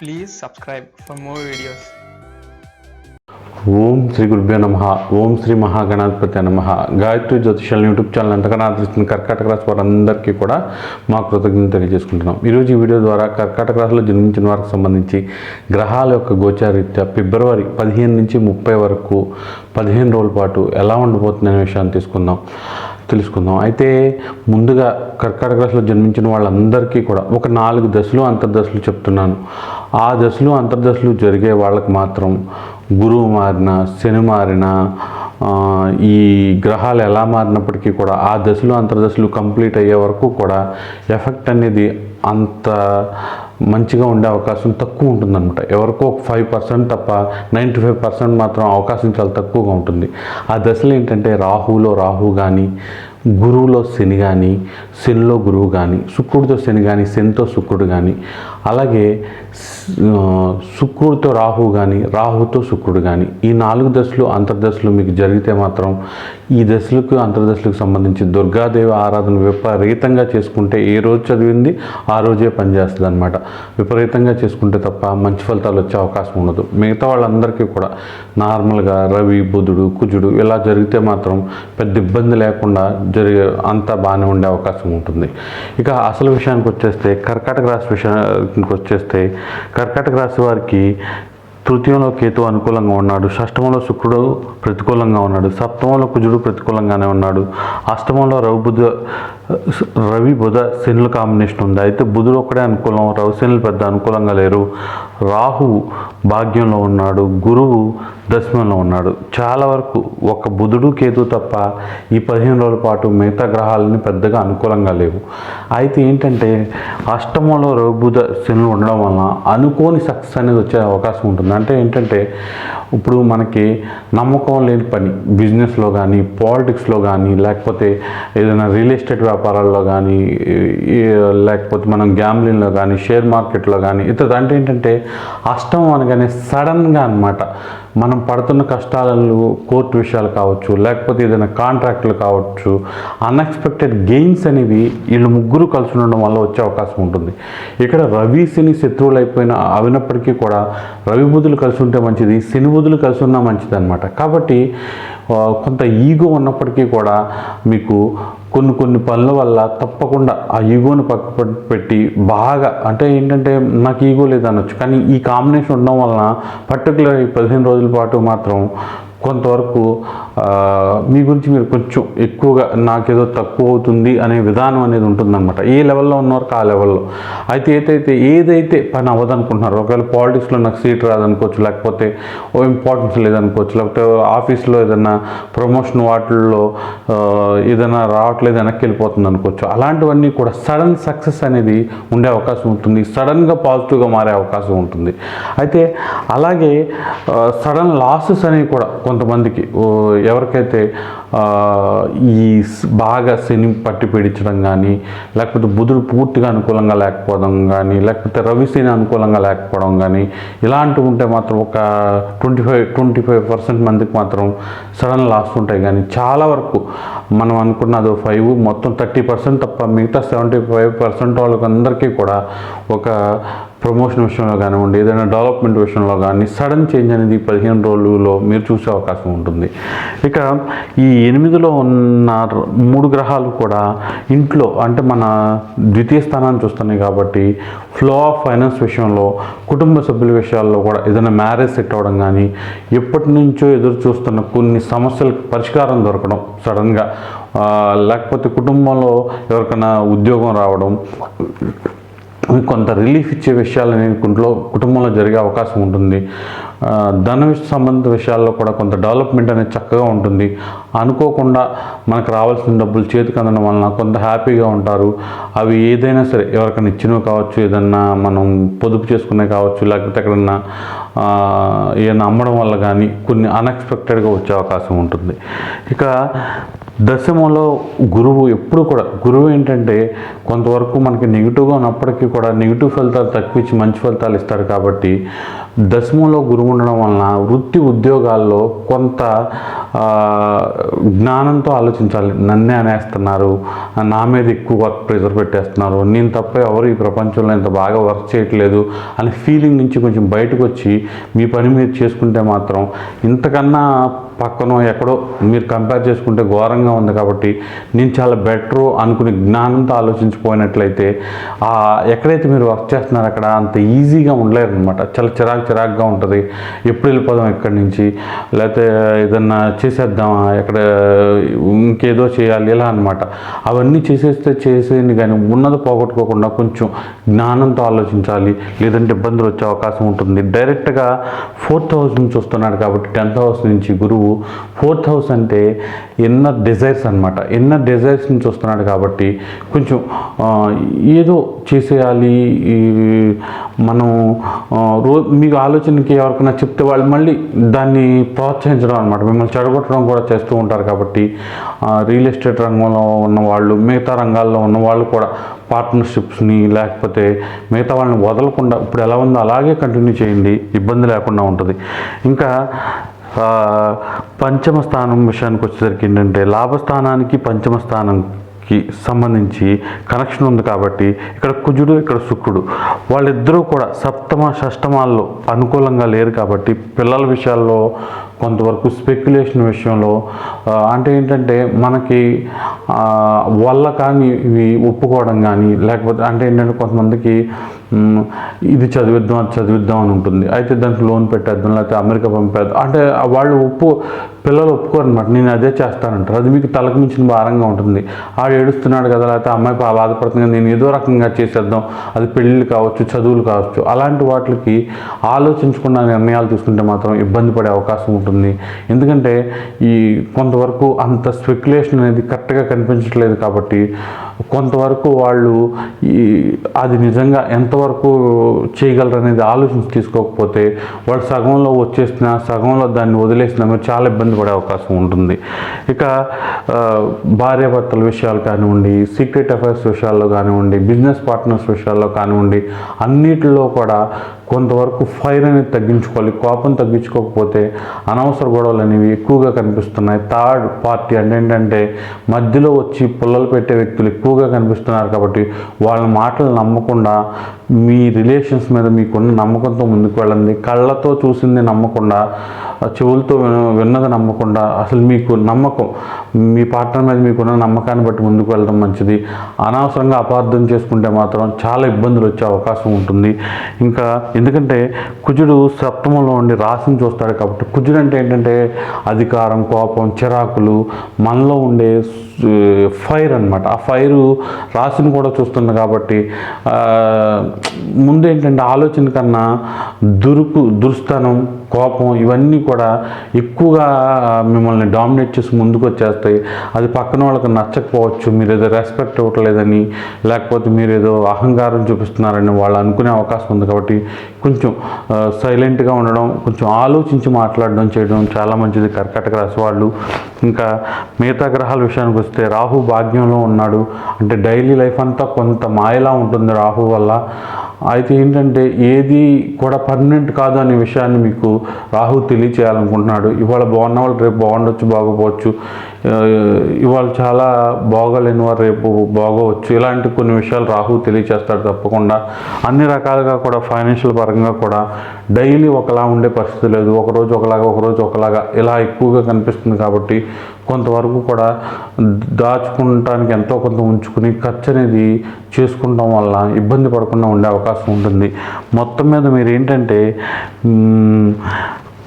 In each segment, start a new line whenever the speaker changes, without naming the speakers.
Please subscribe for more videos
ఓం శ్రీ గురుభ్యో నమ. ఓం శ్రీ మహాగణాధిపతి నమ. గాయత్రి జ్యోతిషాల యూట్యూబ్ ఛానల్ ఎంతగానో ఆదరిస్తున్న కర్కాటక రాశి వారందరికీ కూడా మా కృతజ్ఞతలు తెలియజేసుకుంటున్నాం. ఈరోజు ఈ వీడియో ద్వారా కర్కాటక రాశిలో జన్మించిన వారికి సంబంధించి గ్రహాల యొక్క గోచారీత్యా ఫిబ్రవరి పదిహేను నుంచి ముప్పై వరకు పదిహేను రోజుల పాటు ఎలా ఉండబోతుందనే విషయాన్ని తీసుకుందాం. తెలుసుకుందాం. అయితే ముందుగా కర్కాటక రాశిలో జన్మించిన వాళ్ళందరికీ కూడా ఒక నాలుగు దశలు అంతర్దశలు చెప్తున్నాను. ఆ దశలు అంతర్దశలు జరిగే వాళ్ళకి మాత్రం గురువు మారిన శని మారిన ఈ గ్రహాలు ఎలా మారినప్పటికీ కూడా ఆ దశలు అంతర్దశలు కంప్లీట్ అయ్యే వరకు కూడా ఎఫెక్ట్ అనేది అంత మంచిగా ఉండే అవకాశం తక్కువ ఉంటుందన్నమాట. ఎవరికో ఒక ఫైవ్ పర్సెంట్ తప్ప నైంటీ ఫైవ్ పర్సెంట్ మాత్రం అవకాశం చాలా తక్కువగా ఉంటుంది. ఆ దశలు ఏంటంటే రాహులో రాహు కానీ గురువులో శని కానీ శనిలో గురువు కానీ శుక్రుడితో శని కానీ శనితో శుక్రుడు కానీ అలాగే శుక్రుడితో రాహు కానీ రాహుతో శుక్రుడు కానీ ఈ నాలుగు దశలు అంతర్దశలు మీకు జరిగితే మాత్రం ఈ దశలకు అంతర్దశలకు సంబంధించి దుర్గాదేవి ఆరాధన విపరీతంగా చేసుకుంటే ఏ రోజు చదివింది ఆ రోజే పనిచేస్తుంది అనమాట విపరీతంగా చేసుకుంటే తప్ప మంచి ఫలితాలు వచ్చే అవకాశం ఉండదు. మిగతా వాళ్ళందరికీ కూడా నార్మల్గా రవి బుధుడు కుజుడు ఇలా జరిగితే మాత్రం పెద్ద ఇబ్బంది లేకుండా జరిగే అంతా బాగానే ఉండే అవకాశం ఉంటుంది. ఇక అసలు విషయానికి వచ్చేస్తే కర్కాటక రాశి విషయానికి వచ్చేస్తే కర్కాటక రాశి వారికి తృతీయంలో కేతు అనుకూలంగా ఉన్నాడు షష్టమంలో శుక్రుడు ప్రతికూలంగా ఉన్నాడు సప్తమంలో కుజుడు ప్రతికూలంగానే ఉన్నాడు అష్టమంలో రవి బుధ రవి బుధ శనుల కాంబినేషన్ ఉంది. అయితే బుధుడు ఒక్కడే అనుకూలం రవి శనులు పెద్ద అనుకూలంగా లేరు. రాహు భాగ్యంలో ఉన్నాడు గురువు దశమంలో ఉన్నాడు. చాలా వరకు ఒక బుధుడు కేతు తప్ప ఈ పదిహేను రోజుల పాటు మిగతా గ్రహాలని పెద్దగా అనుకూలంగా లేవు. అయితే ఏంటంటే అష్టమంలో రవి బుధ శనులు ఉండడం వలన అనుకోని సక్సెస్ అనేది వచ్చే అవకాశం ఉంటుంది. అంటే ఏంటంటే ఇప్పుడు మనకి నమ్మకం లేని పని బిజినెస్లో కానీ పాలిటిక్స్లో కానీ లేకపోతే ఏదైనా రియల్ ఎస్టేట్ వ్యాపారాల్లో కానీ లేకపోతే మనం గ్యాంబ్లింగ్లో కానీ షేర్ మార్కెట్లో కానీ ఇతర అంటే ఏంటంటే అష్టం అనగానే సడన్గా అనమాట మనం పడుతున్న కష్టాలలో కోర్టు విషయాలు కావచ్చు లేకపోతే ఏదైనా కాంట్రాక్ట్లు కావచ్చు అన్ఎక్స్పెక్టెడ్ గెయిన్స్ అనేవి వీళ్ళు ముగ్గురు కలిసి ఉండడం వల్ల వచ్చే అవకాశం ఉంటుంది. ఇక్కడ రవి శని శత్రువులు అయిపోయిన అవినప్పటికీ కూడా రవి బుధులు కలిసి ఉంటే మంచిది శని బుధులు కలిసి ఉన్నా మంచిది అనమాట కాబట్టి కొంత ఈగో ఉన్నప్పటికీ కూడా మీకు కొన్ని కొన్ని పనుల వల్ల తప్పకుండా ఆ ఈగోని పక్క పెట్టి బాగా అంటే ఏంటంటే నాకు ఈగో లేదనొచ్చు. కానీ ఈ కాంబినేషన్ ఉండడం వలన పర్టికులర్ ఈ పదిహేను రోజుల పాటు మాత్రం కొంతవరకు మీ గురించి మీరు కొంచెం ఎక్కువగా నాకేదో తక్కువ అవుతుంది అనే విధానం అనేది ఉంటుందన్నమాట. ఏ లెవెల్లో ఉన్నవారు ఆ లెవెల్లో. అయితే ఏదైతే ఏదైతే పని అవ్వదనుకుంటున్నారో ఒకవేళ పాలిటిక్స్లో నాకు సీట్ రాదనుకోవచ్చు లేకపోతే ఓ ఇంపార్టెన్స్ లేదనుకోవచ్చు లేకపోతే ఆఫీస్లో ఏదైనా ప్రమోషన్ వాటిల్లో ఏదైనా రావట్లేదు వెనక్కి వెళ్ళిపోతుంది అనుకోవచ్చు అలాంటివన్నీ కూడా సడన్ సక్సెస్ అనేది ఉండే అవకాశం ఉంటుంది. సడన్గా పాజిటివ్గా మారే అవకాశం ఉంటుంది. అయితే అలాగే సడన్ లాసెస్ అనేవి కూడా కొంత కొంతమందికి ఎవరికైతే ఈ బాగా శని పట్టి పీడించడం కానీ లేకపోతే బుధుడు పూర్తిగా అనుకూలంగా లేకపోవడం కానీ లేకపోతే రవిశని అనుకూలంగా లేకపోవడం కానీ ఇలాంటివి ఉంటే మాత్రం ఒక twenty five twenty five percent మందికి మాత్రం సడన్ లాస్ ఉంటాయి కానీ చాలా వరకు మనం అనుకున్నది ఫైవ్ మొత్తం థర్టీ పర్సెంట్ తప్ప మిగతా సెవెంటీ ఫైవ్ పర్సెంట్ వాళ్ళకి అందరికీ కూడా ఒక ప్రమోషన్ విషయంలో కానివ్వండి ఏదైనా డెవలప్మెంట్ విషయంలో కానీ సడన్ చేంజ్ అనేది పదిహేను రోజుల్లో మీరు చూసే అవకాశం ఉంటుంది. ఇక ఈ ఎనిమిదిలో ఉన్న మూడు గ్రహాలు కూడా ఇంట్లో అంటే మన ద్వితీయ స్థానాన్ని చూస్తున్నాయి కాబట్టి ఫ్లో ఆఫ్ ఫైనాన్స్ విషయంలో కుటుంబ సభ్యుల విషయాల్లో కూడా ఏదైనా మ్యారేజ్ సెట్ అవ్వడం కానీ ఎప్పటి నుంచో ఎదురు చూస్తున్న కొన్ని సమస్యలకు పరిష్కారం దొరకడం సడన్గా. లేకపోతే కుటుంబంలో ఎవరికైనా ఉద్యోగం రావడం కొంత రిలీఫ్ ఇచ్చే విషయాలు అనేవి కుంట్లో కుటుంబంలో జరిగే అవకాశం ఉంటుంది. ధన సంబంధ సంబంధిత విషయాల్లో కూడా కొంత డెవలప్మెంట్ అనేది చక్కగా ఉంటుంది. అనుకోకుండా మనకు రావాల్సిన డబ్బులు చేతికి అందడం వలన కొంత హ్యాపీగా ఉంటారు. అవి ఏదైనా సరే ఎవరికైనా ఇచ్చినవి కావచ్చు ఏదన్నా మనం పొదుపు చేసుకునే కావచ్చు లేకపోతే ఎక్కడన్నా ఏదైనా అమ్మడం వల్ల కానీ కొన్ని అన్ఎక్స్పెక్టెడ్గా వచ్చే అవకాశం ఉంటుంది. ఇక దశమంలో గురువు ఎప్పుడు కూడా గురువు ఏంటంటే కొంతవరకు మనకి నెగిటివ్గా ఉన్నప్పటికీ కూడా నెగిటివ్ ఫలితాలు తక్కువించి మంచి ఫలితాలు ఇస్తాడు కాబట్టి దశమంలో గురువు ఉండడం వలన వృత్తి ఉద్యోగాల్లో కొంత జ్ఞానంతో ఆలోచించాలి. నన్నే అనేస్తున్నారు. నా మీద ఎక్కువ వర్క్ ప్రెజర్ పెట్టేస్తున్నారు. నేను తప్ప ఎవరు ఈ ప్రపంచంలో ఇంత బాగా వర్క్ చేయట్లేదు అనే ఫీలింగ్ నుంచి కొంచెం బయటకు వచ్చి మీ పని మీరు చేసుకుంటే మాత్రం ఇంతకన్నా పక్కన ఎక్కడో మీరు కంపేర్ చేసుకుంటే ఘోరంగా ఉంది కాబట్టి నేను చాలా బెటరు అనుకునే జ్ఞానంతో ఆలోచించిపోయినట్లయితే ఎక్కడైతే మీరు వర్క్ చేస్తున్నారో అక్కడ అంత ఈజీగా ఉండలేరు అనమాట చాలా చిరాకు చిరాకుగా ఉంటుంది. ఎప్పుడు వెళ్ళిపోదాం ఇక్కడి నుంచి? లేకపోతే ఏదన్నా చేసేద్దామా ఎక్కడ ఇంకేదో చేయాలి ఇలా అనమాట అవన్నీ చేసేస్తే చేసేయండి కానీ ఉన్నది పోగొట్టుకోకుండా కొంచెం జ్ఞానంతో ఆలోచించాలి. లేదంటే ఇబ్బందులు వచ్చే అవకాశం ఉంటుంది. డైరెక్ట్గా ఫోర్త్ హౌస్ నుంచి వస్తున్నాడు కాబట్టి టెన్త్ హౌస్ నుంచి గురువు ఫోర్త్ హౌస్ అంటే ఇన్నర్ డిజైర్స్ అనమాట ఇన్నర్ డిజైర్స్ నుంచి వస్తున్నాడు కాబట్టి కొంచెం ఏదో చేసేయాలి ఈ మనం రో మీకు ఆలోచనకి ఎవరికైనా చెప్తే వాళ్ళు మళ్ళీ దాన్ని ప్రోత్సహించడం అనమాట మిమ్మల్ని చెడగొట్టడం కూడా చేస్తూ ఉంటారు కాబట్టి రియల్ ఎస్టేట్ రంగంలో ఉన్న వాళ్ళు మిగతా రంగాల్లో ఉన్న వాళ్ళు కూడా పార్ట్నర్షిప్స్ని లేకపోతే మిగతా వాళ్ళని వదలకుండా ఇప్పుడు ఎలా ఉందో అలాగే కంటిన్యూ చేయండి. ఇబ్బంది లేకుండా ఉంటుంది. ఇంకా పంచమ స్థానం విషయానికి వచ్చేసరికి ఏంటంటే లాభస్థానానికి పంచమ స్థానంకి సంబంధించి కనెక్షన్ ఉంది కాబట్టి ఇక్కడ కుజుడు ఇక్కడ శుక్రుడు. వాళ్ళిద్దరూ కూడా సప్తమ షష్టమాల్లో అనుకూలంగా లేరు కాబట్టి పిల్లల విషయాల్లో కొంతవరకు స్పెక్యులేషన్ విషయంలో అంటే ఏంటంటే మనకి వల్ల కానీ ఇవి ఒప్పుకోవడం కానీ లేకపోతే అంటే ఏంటంటే కొంతమందికి ఇది చదివిద్దాం అది చదివిద్దాం అని ఉంటుంది. అయితే దానికి లోన్ పెట్టేద్దాం లేకపోతే అమెరికా పంపేద్దాం. అంటే వాళ్ళు ఒప్పు పిల్లలు ఒప్పుకోరు అనమాట నేను అదే చేస్తానంటారు. అది మీకు తలకు మించిన భారంగా ఉంటుంది. ఆడు ఏడుస్తున్నాడు కదా లేకపోతే అమ్మాయి బాధపడుతుంది నేను ఏదో రకంగా చేసేద్దాం. అది పెళ్ళిళ్ళు కావచ్చు చదువులు కావచ్చు. అలాంటి వాటికి ఆలోచించకుండా నిర్ణయాలు తీసుకుంటే మాత్రం ఇబ్బంది పడే అవకాశం ఉంటుంది. ఉంటుంది. ఎందుకంటే ఈ కొంతవరకు అంత స్పెక్యులేషన్ అనేది కరెక్ట్గా కనిపించట్లేదు కాబట్టి కొంతవరకు వాళ్ళు ఈ అది నిజంగా ఎంతవరకు చేయగలరు అనేది ఆలోచించి తీసుకోకపోతే వాళ్ళు సగంలో వచ్చేసిన సగంలో దాన్ని వదిలేసిన మీరు చాలా ఇబ్బంది పడే అవకాశం ఉంటుంది. ఇక భార్యాభర్తల విషయాలు కానివ్వండి సీక్రెట్ అఫైర్స్ విషయాల్లో కానివ్వండి బిజినెస్ పార్ట్నర్స్ విషయాల్లో కానివ్వండి అన్నిటిలో కూడా కొంతవరకు ఫైర్ అనేది తగ్గించుకోవాలి కోపం తగ్గించుకోకపోతే అనవసర గొడవలు అనేవి ఎక్కువగా కనిపిస్తున్నాయి. థర్డ్ పార్టీ అంటే ఏంటంటే మధ్యలో వచ్చి పుల్లలు పెట్టే వ్యక్తులు ఎక్కువగా కనిపిస్తున్నారు కాబట్టి వాళ్ళ మాటలు నమ్మకుండా మీ రిలేషన్స్ మీద మీకున్న నమ్మకంతో ముందుకు వెళ్ళండి. కళ్ళతో చూసింది నమ్మకుండా చెవులతో విన- విన్నది నమ్మకుండా అసలు మీకు నమ్మకం మీ పార్ట్నర్ మీద మీకున్న నమ్మకాన్ని బట్టి ముందుకు వెళ్ళడం మంచిది. అనవసరంగా అపార్థం చేసుకుంటే మాత్రం చాలా ఇబ్బందులు వచ్చే అవకాశం ఉంటుంది. ఇంకా ఎందుకంటే కుజుడు సప్తమంలో ఉండి రాశిని చూస్తాడు కాబట్టి కుజుడు అంటే ఏంటంటే అధికారం కోపం చిరాకులు మనలో ఉండే ఫైర్ అన్నమాట. ఆ ఫైరు రాశిని కూడా చూస్తుంది కాబట్టి ముందు ఏంటంటే ఆలోచన కన్నా దురుకు దుర్స్థానం కోపం ఇవన్నీ కూడా ఎక్కువగా మిమ్మల్ని డామినేట్ చేసి ముందుకు వచ్చేస్తాయి అది పక్కన వాళ్ళకి నచ్చకపోవచ్చు మీరు ఏదో రెస్పెక్ట్ ఇవ్వట్లేదని లేకపోతే మీరు ఏదో అహంకారం చూపిస్తున్నారని వాళ్ళు అనుకునే అవకాశం ఉంది కాబట్టి కొంచెం సైలెంట్గా ఉండడం కొంచెం ఆలోచించి మాట్లాడడం చేయడం చాలా మంచిది. కర్కటక రాశి వాళ్ళు ఇంకా మిగతా గ్రహాల విషయానికి వస్తే రాహు భాగ్యంలో ఉన్నాడు. అంటే డైలీ లైఫ్ అంతా కొంత మాయలా ఉంటుంది రాహు వల్ల. అయితే ఏంటంటే ఏది కూడా పర్మనెంట్ కాదు అనే విషయాన్ని మీకు రాహు తెలియచేయాలనుకుంటున్నాడు. ఇవాళ బాగున్న వాళ్ళు రేపు బాగుండొచ్చు బాగోపోవచ్చు. ఇవాళ చాలా బాగోలేని వారు రేపు బాగోవచ్చు. ఇలాంటి కొన్ని విషయాలు రాహు తెలియచేస్తాడు తప్పకుండా. అన్ని రకాలుగా కూడా ఫైనాన్షియల్ పరంగా కూడా డైలీ ఒకలా ఉండే పరిస్థితి లేదు. ఒకరోజు ఒకలాగా ఒకరోజు ఒకలాగా ఇలా ఎక్కువగా కనిపిస్తుంది కాబట్టి కొంతవరకు కూడా దాచుకుంటానికి ఎంతో కొంత ఉంచుకుని ఖర్చు అనేది చేసుకుంటాం వల్ల ఇబ్బంది పడకుండా ఉండే అవకాశం ఉంటుంది. మొత్తం మీద మీరు ఏంటంటే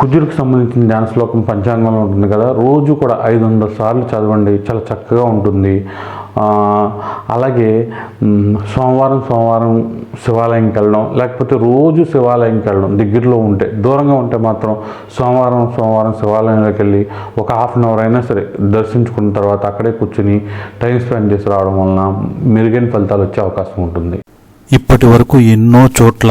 కుజుడికి సంబంధించిన ధ్యాన శ్లోకం పంచాంగంలో ఉంటుంది కదా రోజు కూడా ఐదు వందల సార్లు చదవండి చాలా చక్కగా ఉంటుంది. అలాగే సోమవారం సోమవారం శివాలయంకి వెళ్ళడం లేకపోతే రోజు శివాలయంకి వెళ్ళడం దగ్గరలో ఉంటే దూరంగా ఉంటే మాత్రం సోమవారం సోమవారం శివాలయంలోకి వెళ్ళి ఒక హాఫ్ అన్ అవర్ అయినా సరే దర్శించుకున్న తర్వాత అక్కడే కూర్చుని టైం స్పెండ్ చేసి రావడం వలన మెరుగైన ఫలితాలు వచ్చే అవకాశం ఉంటుంది.
ఇప్పటి వరకు ఎన్నో చోట్ల